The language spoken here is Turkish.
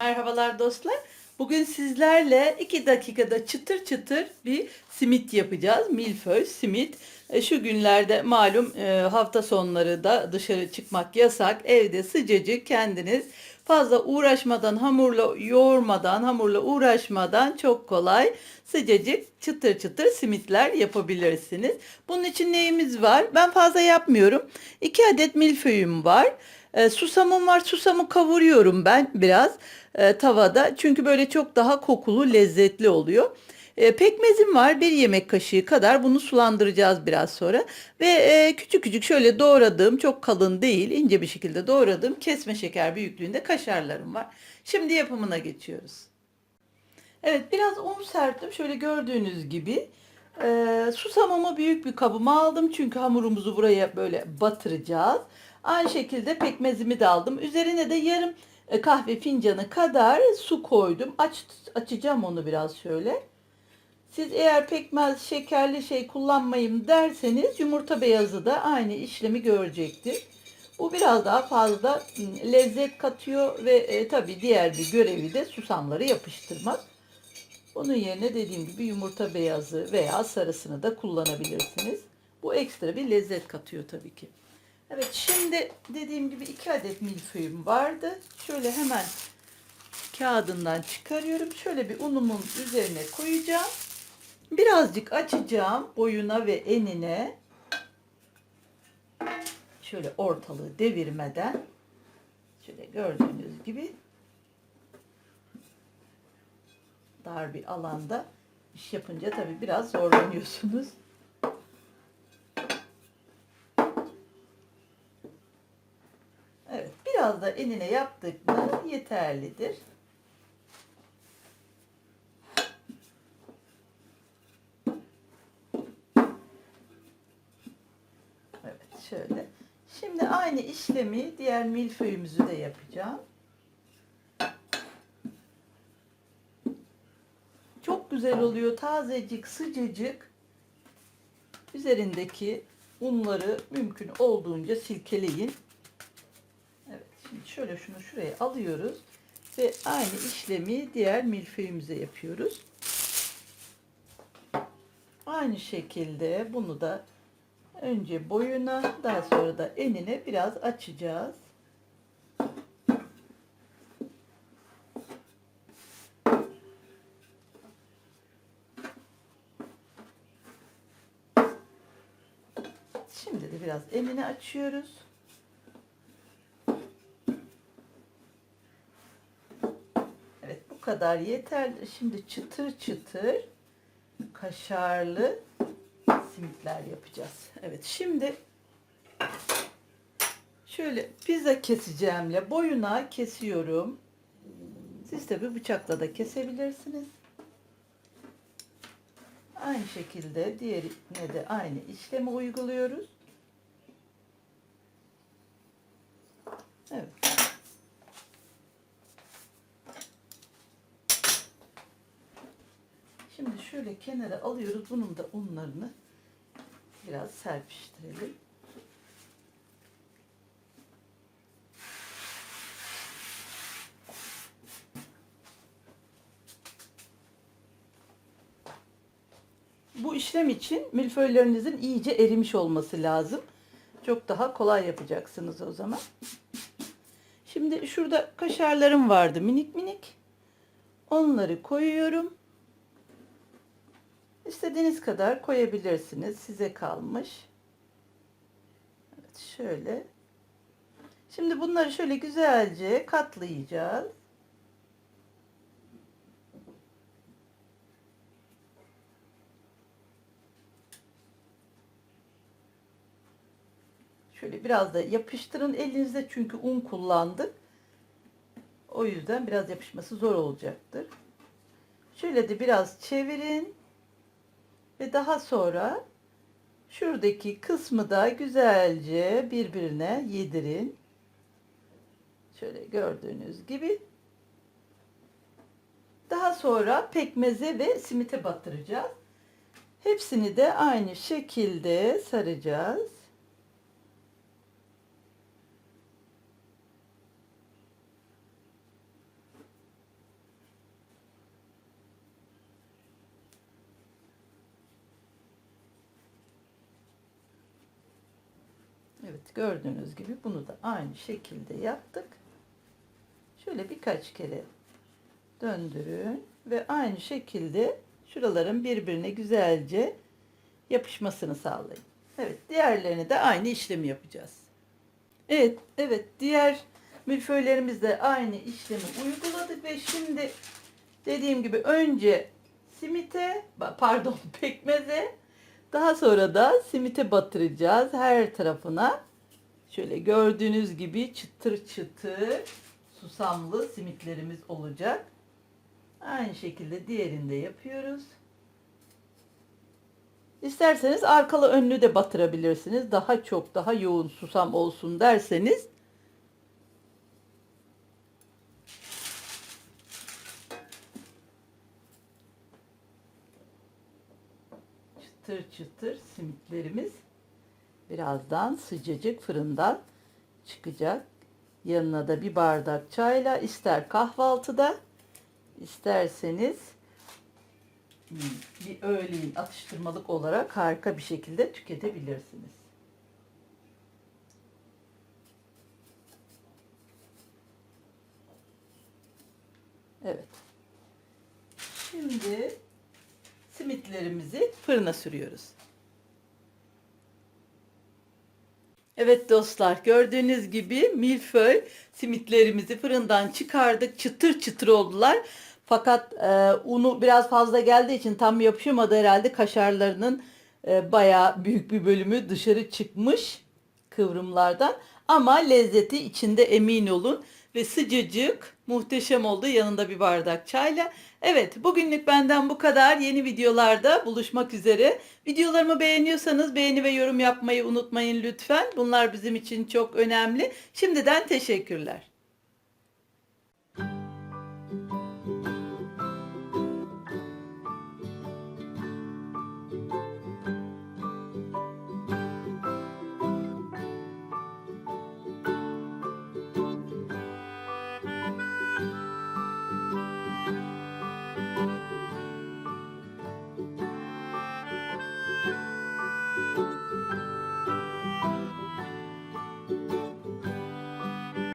Merhabalar dostlar. Bugün sizlerle 2 dakikada çıtır çıtır bir simit yapacağız. Milföy simit. E, Şu günlerde malum e, hafta sonları da dışarı çıkmak yasak. Evde sıcacık kendiniz fazla uğraşmadan, hamurla yoğurmadan, hamurla uğraşmadan çok kolay sıcacık çıtır çıtır simitler yapabilirsiniz. Bunun için neyimiz var? Ben fazla yapmıyorum. 2 adet milföyüm var. E, susamım var. Susamı kavuruyorum ben biraz e, tavada. Çünkü böyle çok daha kokulu, lezzetli oluyor. E, pekmezim var. Bir yemek kaşığı kadar. Bunu sulandıracağız biraz sonra. Ve e, küçük küçük şöyle doğradığım, çok kalın değil, ince bir şekilde doğradığım kesme şeker büyüklüğünde kaşarlarım var. Şimdi yapımına geçiyoruz. Evet biraz un serptim. Şöyle gördüğünüz gibi. Ee, susamımı büyük bir kabıma aldım. Çünkü hamurumuzu buraya böyle batıracağız. Aynı şekilde pekmezimi de aldım. Üzerine de yarım e, kahve fincanı kadar su koydum. Aç, açacağım onu biraz şöyle. Siz eğer pekmez, şekerli şey kullanmayayım derseniz yumurta beyazı da aynı işlemi görecektir. Bu biraz daha fazla lezzet katıyor ve e, tabii diğer bir görevi de susamları yapıştırmak. Onun yerine dediğim gibi yumurta beyazı veya sarısını da kullanabilirsiniz. Bu ekstra bir lezzet katıyor tabii ki. Evet şimdi dediğim gibi iki adet milföyüm vardı. Şöyle hemen kağıdından çıkarıyorum. Şöyle bir unumun üzerine koyacağım. Birazcık açacağım boyuna ve enine. Şöyle ortalığı devirmeden. Şöyle gördüğünüz gibi dar bir alanda iş yapınca tabii biraz zorlanıyorsunuz. Evet, biraz da enine yaptık mı yeterlidir. Evet, şöyle. Şimdi aynı işlemi diğer milföyümüzü de yapacağım. Çok güzel oluyor. Tazecik, sıcacık. Üzerindeki unları mümkün olduğunca silkeleyin. Şimdi şöyle şunu şuraya alıyoruz ve aynı işlemi diğer milföyümüze yapıyoruz. Aynı şekilde bunu da önce boyuna, daha sonra da enine biraz açacağız. Şimdi de biraz enini açıyoruz. Evet bu kadar yeterli. Şimdi çıtır çıtır kaşarlı simitler yapacağız. Evet şimdi şöyle pizza keseceğimle boyuna kesiyorum. Siz tabi bıçakla da kesebilirsiniz. Aynı şekilde diğerine de aynı işlemi uyguluyoruz. Evet. Şimdi şöyle kenara alıyoruz. Bunun da unlarını biraz serpiştirelim. Bu işlem için milföylerinizin iyice erimiş olması lazım. Çok daha kolay yapacaksınız o zaman. Şimdi şurada kaşarlarım vardı minik minik. Onları koyuyorum. İstediğiniz kadar koyabilirsiniz. Size kalmış. Evet şöyle. Şimdi bunları şöyle güzelce katlayacağız. Şöyle biraz da yapıştırın elinizde çünkü un kullandık. O yüzden biraz yapışması zor olacaktır. Şöyle de biraz çevirin. Ve daha sonra şuradaki kısmı da güzelce birbirine yedirin. Şöyle gördüğünüz gibi. Daha sonra pekmeze ve simite batıracağız. Hepsini de aynı şekilde saracağız. Evet gördüğünüz gibi bunu da aynı şekilde yaptık. Şöyle birkaç kere döndürün ve aynı şekilde şuraların birbirine güzelce yapışmasını sağlayın. Evet diğerlerini de aynı işlemi yapacağız. Evet, evet diğer milföylerimiz de aynı işlemi uyguladık ve şimdi dediğim gibi önce simite, pardon pekmeze, daha sonra da simite batıracağız her tarafına. Şöyle gördüğünüz gibi çıtır çıtır susamlı simitlerimiz olacak. Aynı şekilde diğerini de yapıyoruz. İsterseniz arkalı önlü de batırabilirsiniz. Daha çok, daha yoğun susam olsun derseniz çıtır çıtır simitlerimiz birazdan sıcacık fırından çıkacak. Yanına da bir bardak çayla ister kahvaltıda isterseniz bir öğleyin atıştırmalık olarak harika bir şekilde tüketebilirsiniz. Evet. Şimdi simitlerimizi fırına sürüyoruz. Evet dostlar gördüğünüz gibi milföy simitlerimizi fırından çıkardık. Çıtır çıtır oldular. Fakat e, unu biraz fazla geldiği için tam yapışamadı herhalde. Kaşarlarının e, bayağı büyük bir bölümü dışarı çıkmış kıvrımlardan. Ama lezzeti içinde emin olun. Ve sıcacık muhteşem oldu yanında bir bardak çayla. Evet bugünlük benden bu kadar. Yeni videolarda buluşmak üzere. Videolarımı beğeniyorsanız beğeni ve yorum yapmayı unutmayın lütfen. Bunlar bizim için çok önemli. Şimdiden teşekkürler.